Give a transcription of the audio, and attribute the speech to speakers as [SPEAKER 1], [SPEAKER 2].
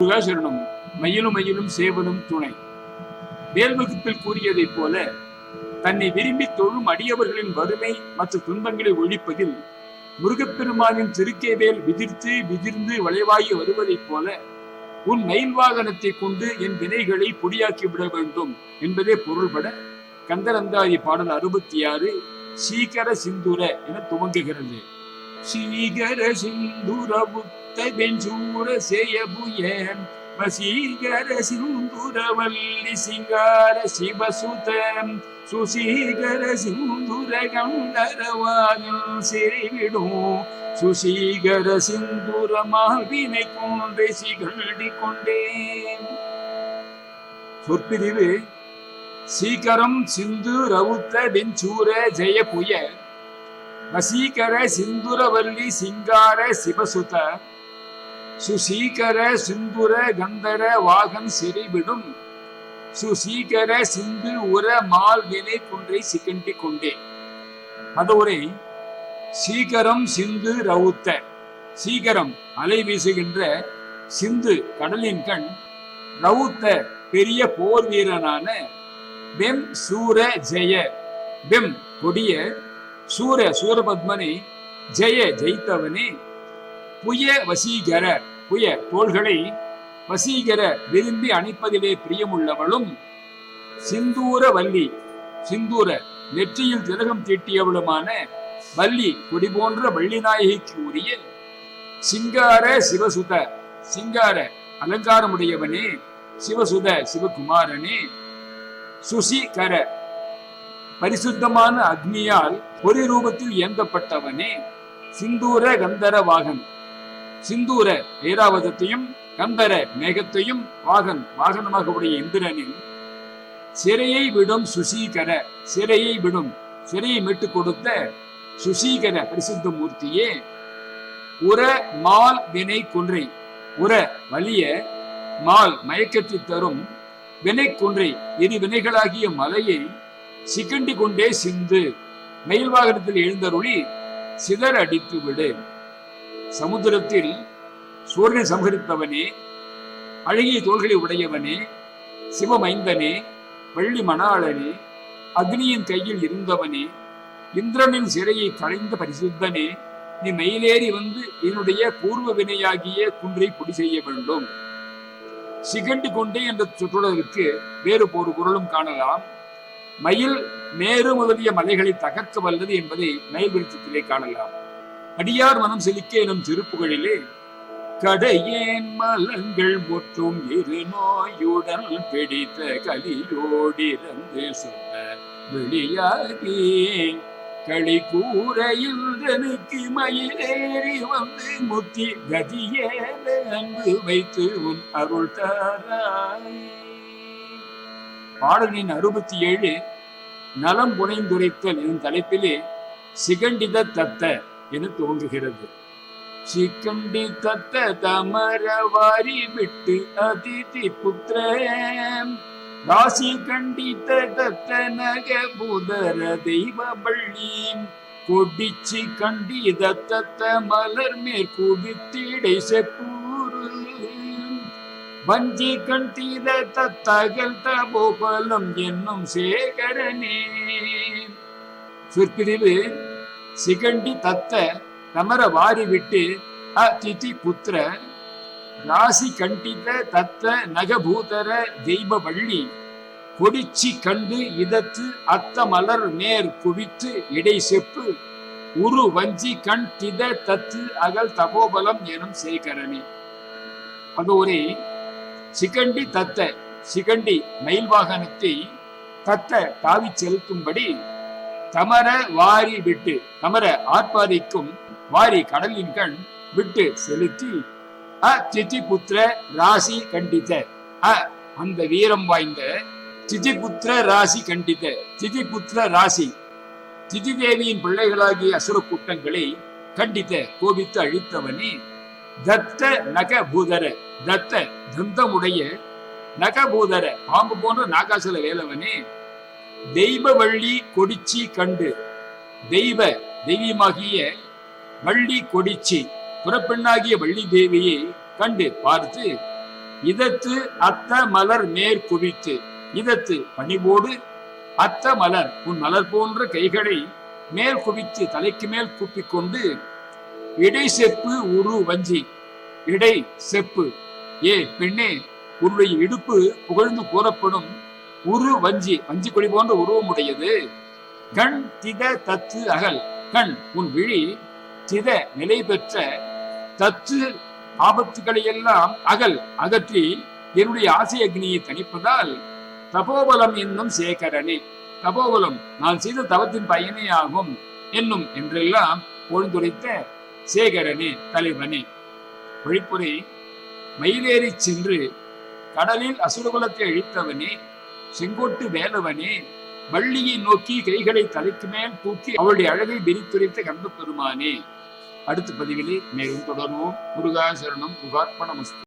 [SPEAKER 1] சரணம் மயிலும் மயிலும் சேவலும் துணை. வேல் வகுப்பில் கூறியதைப் போல தன்னை விரும்பி தொழும் அடியவர்களின் வறுமை மற்றும் துன்பங்களை ஒழிப்பதில் முருகப்பெருமானின் திருக்கேவேல் விதிர்த்து விதிர்ந்து வளைவாகி வருவதைப் போல உன் மயில் வாகனத்தை கொண்டு என் வினைகளை பொடியாக்கி விட வேண்டும் என்பதே பொருள்பட கந்தரந்தாதி பாடல் அறுபத்தி ஆறு சீகர சிந்துர என துவங்குகிறது. சீகர சிந்துர புத்த வெஞ்சூர சேயபுய வசீகர சிந்துரவல்லி சிங்கார சிவசுதம் சுசீகர சிந்துர கந்தரவானில் சிறிவிடும் சுசீகர சிந்துர மாவினை கொண்டே சிகழ்டி கொண்டேன். சொற்பிரிவு சீக்கரம் சிந்து ரவுத்த வெஞ்சூர ஜெய புய வசீகர சிந்துரவல்லி சிங்கார சிவசுத. சுசீகர சிந்துர கந்தர வாகன் சிறைவிடும். சுசீகர சிந்து உர மால் வினை குன்றை சிக்கண்டி கொண்டே அதோரை சீகரம் சிந்து ரவுத்த. சீகரம் அலை வீசுகின்ற சிந்து கடலின் கண். ரவுத்த பெரிய போர் வீரனான பெம் சூர ஜெய. பெம் கொடிய சூர சூரபத்மனை ஜெய ஜெயித்தவனே. புய வசீகர புய தோள்களை வசீகர விரும்பி அணிப்பதிலே பிரியமுள்ளவளும் சிந்தூர வள்ளி சிந்தூர நெற்றியில் திலகம் தீட்டியவளுமான வள்ளி கொடி போன்ற வள்ளி நாயகிக்கு உரிய சிங்கார சிவசுத சிங்கார அலங்காரமுடையவனே சிவசுத சிவகுமாரனே. சுசிகர பரிசுத்தமான அக்னியால் பொறி ரூபத்தில் ஏந்தப்பட்டவனே சிந்தூர கந்தர வாகன் சிந்தூர ஐராவதத்தையும் கந்தர மேகத்தையும் வாகன் வாகனமாக உடைய இந்திரனில் சிறையை விடும் சுசீகர சிறையை விடும் சிறையை மீட்டுக் கொடுத்த சுசீகர பரிசுத்த மூர்த்தியே உர மால் வினை குன்றை உர வலிய மால் மயக்கத்தை தரும் வினை குன்றை இரு வினைகளாகிய மலையை சிக்கண்டி கொண்டே சிந்து மயில் வாகனத்தில் எழுந்தருளி சிதற அடித்து விடு சமுத்திரத்தில் சூரியனை சம்ஹரித்தவனே அழகிய தோள்களை உடையவனே சிவமைந்தனே வள்ளி மணாளனே அக்னியின் கையில் இருந்தவனே இந்திரனின் சிறையை களைந்த பரிசுத்தனே நீ மயிலேறி வந்து என்னுடைய பூர்வ வினையாகிய குன்றை பொடி செய்ய வேண்டும். சிகண்டு கொண்டே என்ற சுற்றுலருக்கு வேறு ஒரு பொருளும் காணலாம். மயில் மேரு முதலிய மலைகளை தகர்க்க வல்லது என்பதை மயில் விருத்தத்திலே காணலாம். அடியார் மனம் செழிக்க எனும் திருப்புகளிலே கடையேன் மலங்கள் முற்றும் இரு நோயுடன் பிடித்த கலியோடிருந்து சொன்ன வெளியாகி. களி கூரையில் மயிலேறி வந்து முத்தி கதியே அன்பு வைத்து உன் அருள் தாராய். பாடலின் அறுபத்தி ஏழு நலம் புனைந்துரைத்தல் எனும் தலைப்பிலே சிகண்டித தத்த என தோன்றுகிறது. சிக்கண்டி தத்த தமர வாரி விட்டு அதிதி புத்திரன் ராசி கண்டித்த தத்த நக புதர தெய்வ பள்ளி கொடிச்சி கண்டி தத்த மலர் மேல் மேற்குவித்திடை செப்பூரு வஞ்சி கண்டித தத்தகல் தபோபலம் என்னும் சேகரனே. சொற்பிரிவு சிகண்டி தத்த தமர வாரி விட்டு அதிதி புத்திர ராசி கண்டித தத்த நகபூதர தெய்வ வள்ளி கொடிச்சி கண்டு இதத்து அத்த மலர் நேர் குவித்து இடை செப்பு உரு வஞ்சி கண் தித தத்து அகல் தபோபலம் எனும் சேகரணி. ஒரே சிகண்டி தத்த சிகண்டி மயில் வாகனத்தை தத்த தாவி செலுத்தும்படி தமர வாரி விட்டு தமர ஆர்ப்பாரிக்கும் வாரி கடலின் கண் விட்டு செலுத்தி அ திதிபுத்திர ராசி கண்டித்த அ அந்த வீரம் வாய்ந்த திதிபுத்திர ராசி கண்டித்த திதிபுத்திர ராசி திதி தேவியின் பிள்ளைகளாகிய அசுர கூட்டங்களை கண்டித்த கோபித்து அழித்தவனே தத்த நகபூதர தத்த தந்தமுடைய நகபூதர பாம்பு போன்ற நாகாசுல வேலவனே தெய்வ வள்ளி கொடிச்சி கண்டு தெய்வ தெய்வமாகிய வள்ளி கொடிச்சி புறப்பெண்ணாகிய வள்ளி தேவியை கண்டு பார்த்து இதத்து அத்த மலர் மேற்குவித்து இதத்து பணிவோடு அத்த மலர் உன் மலர் போன்ற கைகளை மேல் குவித்து தலைக்கு மேல் கூப்பிக்கொண்டு இடை செப்பு உரு வஞ்சி இடை செப்பு. ஏ பெண்ணே உன்னுடைய இடுப்பு புகழ்ந்து கூறப்படும் உரு வஞ்சி வஞ்சி கொடி போன்ற உருவமுடையது. கண் தித தத்து அகல். கண் உன் விழி தித நிலை பெற்ற தத்து ஆபத்துக்களை எல்லாம் அகல். அகற்றி என்னுடைய ஆசை அக்னியை தணிப்பதால் தபோபலம் என்னும் சேகரனே. தபோபலம் நான் செய்த தவத்தின் பயனே ஆகும் என்னும் என்றெல்லாம் பொழுதுரைத்த சேகரனே தலைவனே. ஒழிப்புரை மயிலேறி சென்று கடலில் அசுரகுலத்தை அழித்தவனே. செங்கோட்டு வேலவனே வள்ளியை நோக்கி கைகளை தலைக்கு மேல் தூக்கி அவளுடைய அழகை விரித்துரைத்த கந்த பெருமானே. அடுத்த பதிவிலே மேலும் தொடர்வோம். முருகாசரணம் முகார்ப்பணமஸ்து